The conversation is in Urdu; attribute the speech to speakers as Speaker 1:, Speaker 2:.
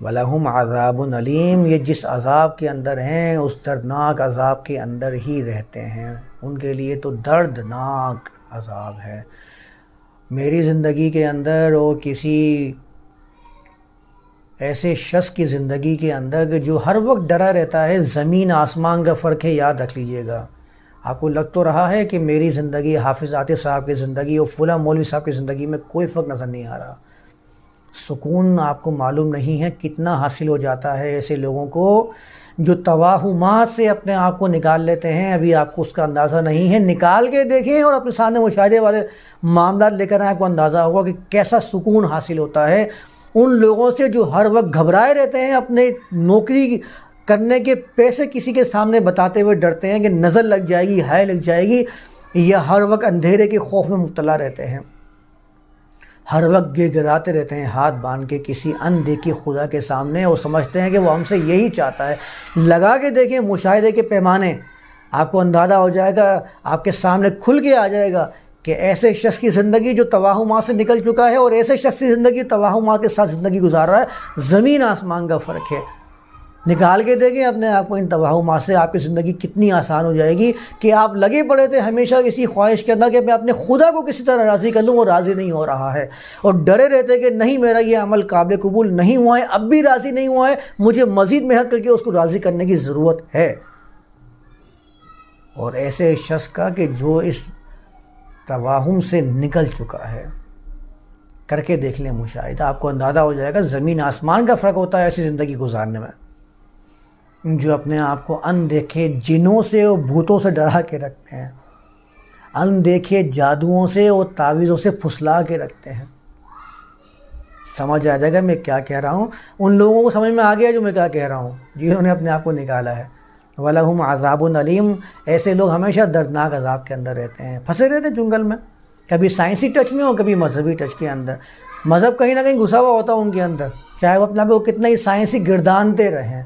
Speaker 1: وَلَهُمْ عَذَابٌ علیم یہ جس عذاب کے اندر ہیں، اس دردناک عذاب کے اندر ہی رہتے ہیں۔ ان کے لیے تو دردناک عذاب ہے۔ میری زندگی کے اندر اور کسی ایسے شخص کی زندگی کے اندر جو ہر وقت ڈرا رہتا ہے، زمین آسمان کا فرق ہے، یاد رکھ لیجیے گا۔ آپ کو لگ تو رہا ہے کہ میری زندگی حافظ عاطف صاحب کی زندگی اور فلاں مولوی صاحب کی زندگی میں کوئی فرق نظر نہیں آ رہا۔ سکون آپ کو معلوم نہیں ہے کتنا حاصل ہو جاتا ہے ایسے لوگوں کو جو توہمات سے اپنے آپ کو نکال لیتے ہیں۔ ابھی آپ کو اس کا اندازہ نہیں ہے۔ نکال کے دیکھیں اور اپنے سامنے مشاہدے والے معاملات لے کر آپ کو اندازہ ہوگا کہ کیسا سکون حاصل ہوتا ہے۔ ان لوگوں سے جو ہر وقت گھبرائے رہتے ہیں، اپنے نوکری کرنے کے پیسے کسی کے سامنے بتاتے ہوئے ڈرتے ہیں کہ نظر لگ جائے گی، ہائے لگ جائے گی۔ یا ہر وقت اندھیرے کے خوف میں مبتلا رہتے ہیں۔ ہر وقت گر گراتے رہتے ہیں، ہاتھ باندھ کے کسی اندیکھی خدا کے سامنے اور سمجھتے ہیں کہ وہ ہم سے یہی چاہتا ہے۔ لگا کے دیکھیں مشاہدے کے پیمانے۔ آپ کو اندازہ ہو جائے گا، آپ کے سامنے کھل کے آ جائے گا کہ ایسے شخص کی زندگی جو تواہمات سے نکل چکا ہے اور ایسے شخص کی زندگی تواہمات کے ساتھ زندگی گزار رہا ہے۔ زمین آسمان کا فرق ہے۔ نکال کے دیکھیں اپنے آپ کو ان توہمات سے آپ کی زندگی کتنی آسان ہو جائے گی کہ آپ لگے پڑے تھے ہمیشہ اسی خواہش کے اندر کہ میں اپنے خدا کو کسی طرح راضی کر لوں، وہ راضی نہیں ہو رہا ہے۔ اور ڈرے رہتے کہ نہیں، میرا یہ عمل قابل قبول نہیں ہوا ہے، اب بھی راضی نہیں ہوا ہے، مجھے مزید محنت کر کے اس کو راضی کرنے کی ضرورت ہے۔ اور ایسے شخص کا کہ جو اس تواہم سے نکل چکا ہے، کر کے دیکھ لیں مشاہدہ، آپ کو اندازہ ہو جائے گا زمین آسمان کا فرق ہوتا ہے ایسی زندگی گزارنے میں۔ جو اپنے آپ کو ان دیکھے جنوں سے اور بھوتوں سے ڈرا کے رکھتے ہیں۔ ان دیکھے جادوؤں سے اور تعویذوں سے پھسلا کے رکھتے ہیں۔ سمجھ آ جائے گا میں کیا کہہ رہا ہوں۔ ان لوگوں کو سمجھ میں آ گیا جو میں کیا کہہ رہا ہوں۔ جی جنہوں نے اپنے آپ کو نکالا ہے۔ وَلَهُمْ عَذَابٌ علیم ایسے لوگ ہمیشہ دردناک عذاب کے اندر رہتے ہیں۔ پھنسے رہتے ہیں جنگل میں۔ کبھی سائنسی ٹچ میں ہو کبھی مذہبی ٹچ کے اندر۔ مذہب کہیں نہ کہیں گھسا ہوا ہوتا ہے ان کے اندر۔ چاہے وہ اپنے آپ کو کتنا ہی سائنسی گردانتے رہیں۔